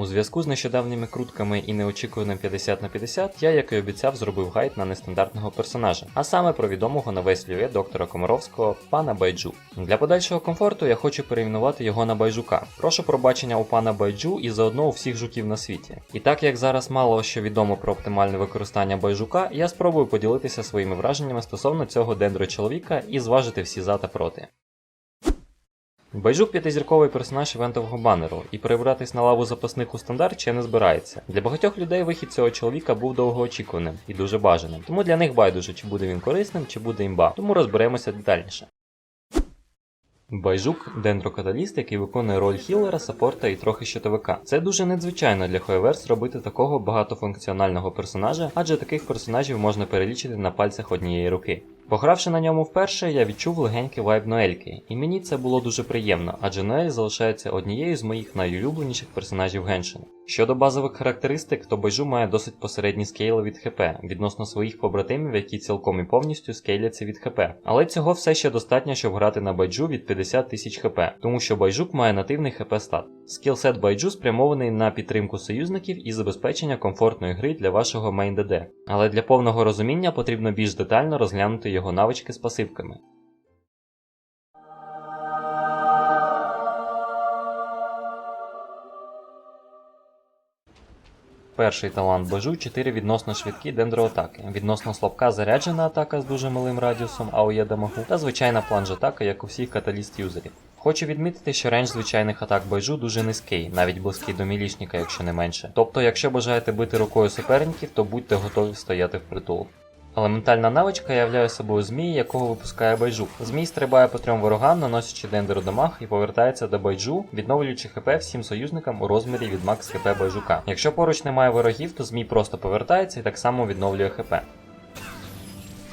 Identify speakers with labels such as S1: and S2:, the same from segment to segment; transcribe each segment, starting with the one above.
S1: У зв'язку з нещодавніми крутками і неочікуваним 50 на 50 я, як і обіцяв, зробив гайд на нестандартного персонажа, а саме про відомого на весь лює доктора Комаровського пана Байджу. Для подальшого комфорту я хочу перейменувати його на Байжука. Прошу пробачення у пана Байджу і заодно у всіх жуків на світі. І так як зараз мало що відомо про оптимальне використання Байжука, я спробую поділитися своїми враженнями стосовно цього дендро-чоловіка і зважити всі за та проти. Байжук п'ятизірковий персонаж івентового банеру, і перебиратись на лаву запасних у стандарт ще не збирається. Для багатьох людей вихід цього чоловіка був довгоочікуваним і дуже бажаним, тому для них байдуже, чи буде він корисним, чи буде імба, тому розберемося детальніше. Байжук дендрокаталіст, який виконує роль хілера, саппорта і трохи щитовика. Це дуже надзвичайно для Хоеверс робити такого багатофункціонального персонажа, адже таких персонажів можна перелічити на пальцях однієї руки. Погравши на ньому вперше, я відчув легенький вайб Ноельки, і мені це було дуже приємно, адже Ноель залишається однією з моїх найулюбленіших персонажів Геншин. Щодо базових характеристик, то Байжу має досить посередні скейли від ХП відносно своїх побратимів, які цілком і повністю скейляться від ХП. Але цього все ще достатньо, щоб грати на Байджу від 50 тисяч ХП, тому що Байжук має нативний ХП стат. Скілсет Байджу спрямований на підтримку союзників і забезпечення комфортної гри для вашого мейн ДД. Але для повного розуміння потрібно більш детально розглянути його навички з пасивками. Перший талант Бажу 4 відносно швидкі дендроатаки, відносно слабка заряджена атака з дуже малим радіусом АОЄ дамагу та звичайна планж-атака, як у всіх каталіст-юзерів. Хочу відмітити, що рейндж звичайних атак байжу дуже низький, навіть близький до мілішника, якщо не менше. Тобто, якщо бажаєте бити рукою суперників, то будьте готові стояти впритул. Елементальна навичка являє собою змій, якого випускає байжук. Змій стрибає по трьом ворогам, наносячи дендеру дамаг і повертається до байджу, відновлюючи хп всім союзникам у розмірі від макс хп байжука. Якщо поруч немає ворогів, то змій просто повертається і так само відновлює хп.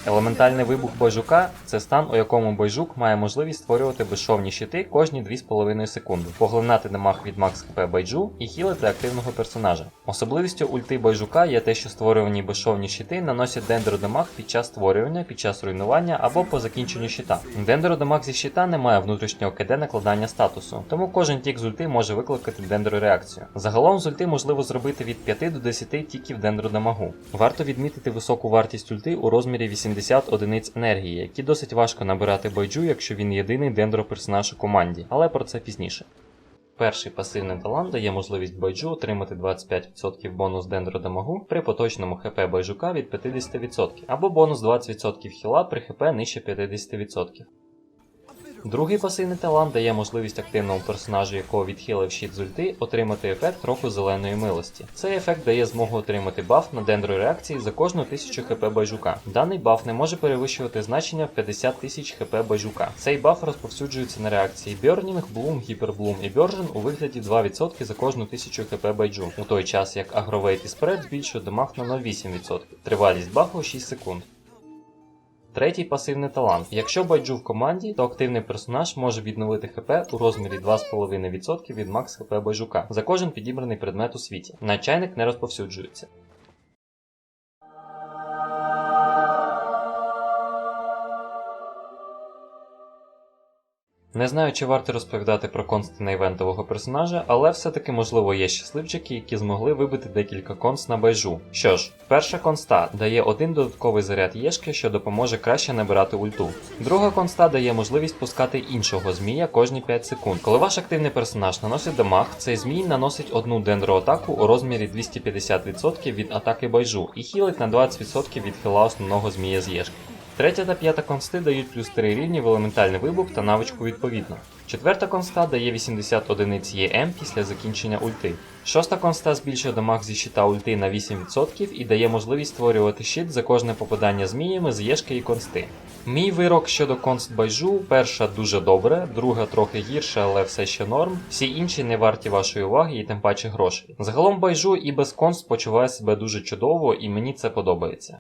S1: Елементальний вибух байжука це стан, у якому байжук має можливість створювати безшовні щити кожні 2,5 секунди, поглинати дамаг від макс хп байджу і хілити активного персонажа. Особливістю ульти байжука є те, що створювані безшовні щити наносять дендродамаг під час створювання, під час руйнування або по закінченню щита. Дендродамаг зі щита не має внутрішнього КД накладання статусу, тому кожен тік з ульти може викликати дендрореакцію. Загалом з ульти можливо зробити від 5 до 10 тіків дендродамагу. Варто відмітити високу вартість ульти у розмірі 80 одиниць енергії, які досить важко набирати байджу, якщо він єдиний дендроперсонаж у команді, але про це пізніше. Перший пасивний талант дає можливість байджу отримати 25% бонус дендродемагу при поточному хп байжука від 50% або бонус 20% хіла при хп нижче 50%. Другий пасивний талант дає можливість активному персонажу, якого відхилив щит з ульти, отримати ефект року зеленої милості. Цей ефект дає змогу отримати баф на дендро-реакції за кожну 1000 хп байжука. Даний баф не може перевищувати значення в 50 тисяч хп байжука. Цей баф розповсюджується на реакції Burning, Bloom, Hyperblum і Burgen у вигляді 2% за кожну 1000 хп байджу, у той час як Агровейт і Спред збільшує дамаг на 0,8%. Тривалість бафу 6 секунд. Третій пасивний талант. Якщо байджу в команді, то активний персонаж може відновити ХП у розмірі 2,5% від макс ХП байжука за кожен підібраний предмет у світі. На чайник не розповсюджується. Не знаю, чи варто розповідати про консти івентового персонажа, але все-таки можливо є щасливчики, які змогли вибити декілька конст на байжу. Що ж, перша конста дає один додатковий заряд єшки, що допоможе краще набирати ульту. Друга конста дає можливість пускати іншого змія кожні 5 секунд. Коли ваш активний персонаж наносить дамаг, цей змій наносить одну дендроатаку у розмірі 250% від атаки байжу і хілить на 20% від хіла основного змія з єшки. Третя та п'ята консти дають плюс 3 рівні в елементальний вибух та навичку відповідно. Четверта конста дає 80 одиниць ЄМ після закінчення ульти. Шоста конста збільшує дамаг зі щита ульти на 8% і дає можливість створювати щит за кожне попадання зміями з єшки і консти. Мій вирок щодо конст байжу, перша дуже добре, друга трохи гірша, але все ще норм. Всі інші не варті вашої уваги і тим паче грошей. Загалом байжу і без конст почуває себе дуже чудово, і мені це подобається.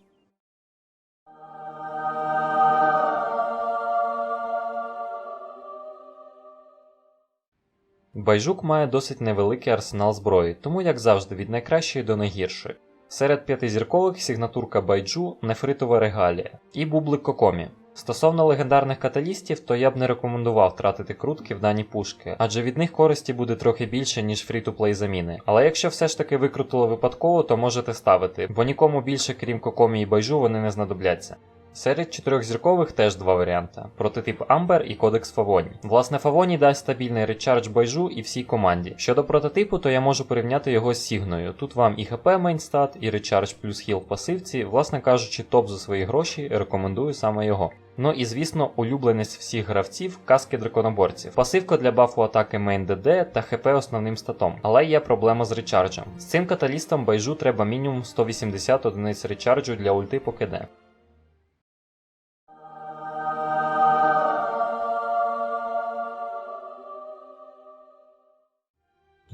S1: Байжук має досить невеликий арсенал зброї, тому як завжди від найкращої до найгіршої. Серед п'ятизіркових сигнатурка байджу нефритова регалія і бублик кокомі. Стосовно легендарних каталістів, то я б не рекомендував тратити крутки в дані пушки, адже від них користі буде трохи більше, ніж фрі-то-плей заміни. Але якщо все ж таки викрутили випадково, то можете ставити, бо нікому більше, крім Кокомі і Байжу, вони не знадобляться. Серед чотирьохзіркових теж два варіанти: прототип Амбер і Кодекс Фавоні. Власне, Фавоні дасть стабільний редчардж байжу і всій команді. Щодо прототипу, то я можу порівняти його з Сігною. Тут вам і ХП мейнстат, і редчардж плюс хіл в пасивці, власне кажучи, топ за свої гроші, рекомендую саме його. Ну і звісно, улюбленець всіх гравців каски драконоборців. Пасивка для бафу атаки мейн ДД та ХП основним статом. Але є проблема з речарджем. З цим каталістом байжу треба мінімум 180 одиниць речарджу для ульти по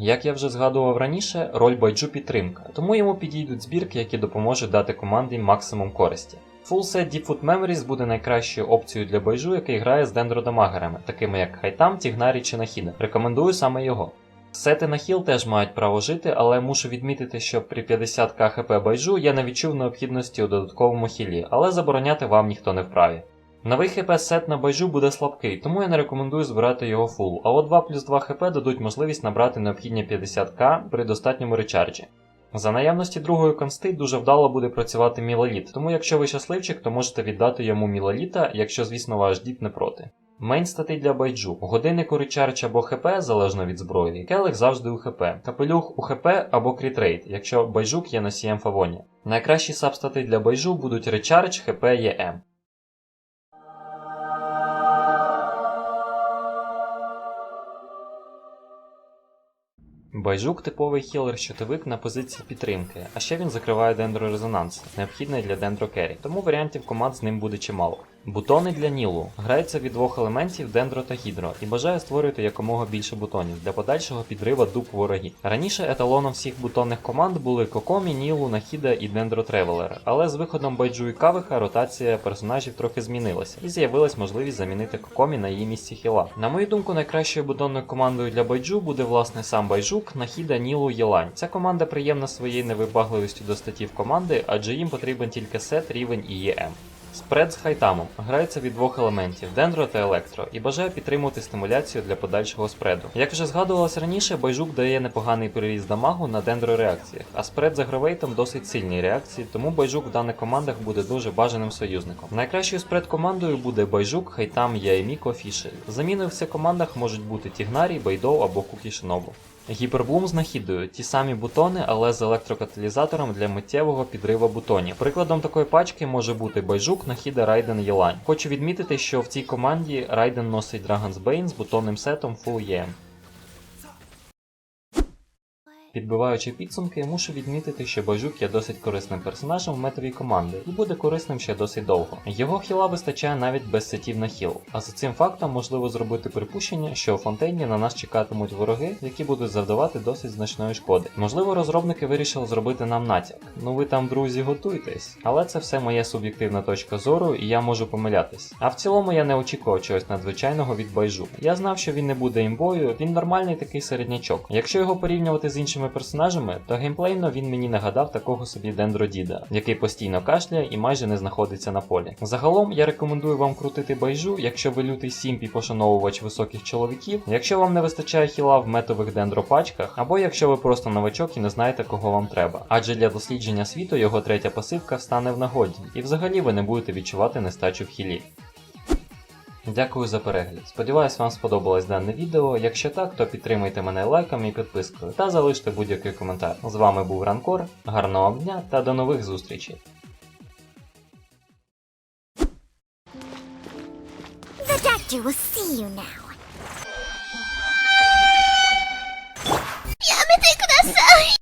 S1: Як я вже згадував раніше, роль байджу підтримка, тому йому підійдуть збірки, які допоможуть дати команді максимум користі. Full Set Deep Foot Memories буде найкращою опцією для байджу, який грає з дендродамагерами, такими як Хайтам, Тігнарі чи Нахіда. Рекомендую саме його. Сети на хіл теж мають право жити, але мушу відмітити, що при 50к хп байджу я не відчув необхідності у додатковому хілі, але забороняти вам ніхто не вправі. Новий хп сет на байжу буде слабкий, тому я не рекомендую збирати його фул, от 2 плюс 2 хп дадуть можливість набрати необхідні 50к при достатньому речарджі. За наявності другої консти дуже вдало буде працювати мілоліт, тому якщо ви щасливчик, то можете віддати йому мілоліта, якщо, звісно, ваш дід не проти. Мейн статей для байджу. Годинник у речардж або ХП залежно від зброї. Келих завжди у ХП. Капелюх у ХП або крітрейт, якщо байжук є носієм фавоні. Найкращі сабстати для байжу будуть речардж, ХП ЄМ. Байжук типовий хілер-щитовик на позиції підтримки, а ще він закриває дендрорезонанс, необхідний для дендрокері, тому варіантів команд з ним буде чимало. Бутони для Нілу граються від двох елементів дендро та гідро і бажає створювати якомога більше бутонів для подальшого підрива дуб ворогів. Раніше еталоном всіх бутонних команд були Кокомі, Нілу, Нахіда і Дендро Тревелер, але з виходом Байджу і Кавиха ротація персонажів трохи змінилася, і з'явилась можливість замінити Кокомі на її місці хіла. На мою думку, найкращою бутонною командою для Байджу буде власне сам Байжук, Нахіда, Нілу, Єлань. Ця команда приємна своєю невибагливістю до статів команди, адже їм потрібен тільки сет, рівень і ЄМ. Спред з хайтамом грається від двох елементів дендро та електро, і бажає підтримувати стимуляцію для подальшого спреду. Як вже згадувалось раніше, байжук дає непоганий приріст дамагу на дендро реакціях, а спред з агровейтом досить сильні реакції, тому байжук в даних командах буде дуже бажаним союзником. Найкращою спред командою буде байжук, хайтам, Яеміко, Фішель. Заміною в цих командах можуть бути Тігнарі, Байдоу або Кукі Шинобу. Гіперблум з нахідою ті самі бутони, але з електрокаталізатором для миттєвого підриву бутонів. Прикладом такої пачки може бути Байжук, Нахіда, Райден, Єлань. Хочу відмітити, що в цій команді Райден носить Dragon's Bane з бутонним сетом Full EM. Підбиваючи підсумки, мушу відмітити, що Бажук є досить корисним персонажем в метовій команди і буде корисним ще досить довго. Його хіла вистачає навіть без сетів на хіл, а за цим фактом можливо зробити припущення, що у фонтейні на нас чекатимуть вороги, які будуть завдавати досить значної шкоди. Можливо, розробники вирішили зробити нам натяк. Ну ви там, друзі, готуйтесь. Але це все моя суб'єктивна точка зору, і я можу помилятись. А в цілому я не очікував чогось надзвичайного від Байжу. Я знав, що він не буде імбою, він нормальний такий середнячок. Якщо його порівнювати з іншими персонажами, то геймплейно він мені нагадав такого собі дендродіда, який постійно кашляє і майже не знаходиться на полі. Загалом я рекомендую вам крутити байжу, якщо ви лютий сімп і пошановувач високих чоловіків, якщо вам не вистачає хіла в метових дендропачках, або якщо ви просто новачок і не знаєте, кого вам треба. Адже для дослідження світу його третя пасивка стане в нагоді, і взагалі ви не будете відчувати нестачу в хілі. Дякую за перегляд. Сподіваюсь, вам сподобалось дане відео. Якщо так, то підтримуйте мене лайком і підпискою та залиште будь-який коментар. З вами був Ранкор, гарного вам дня та до нових зустрічей.
S2: The doctor will see you now. やめてください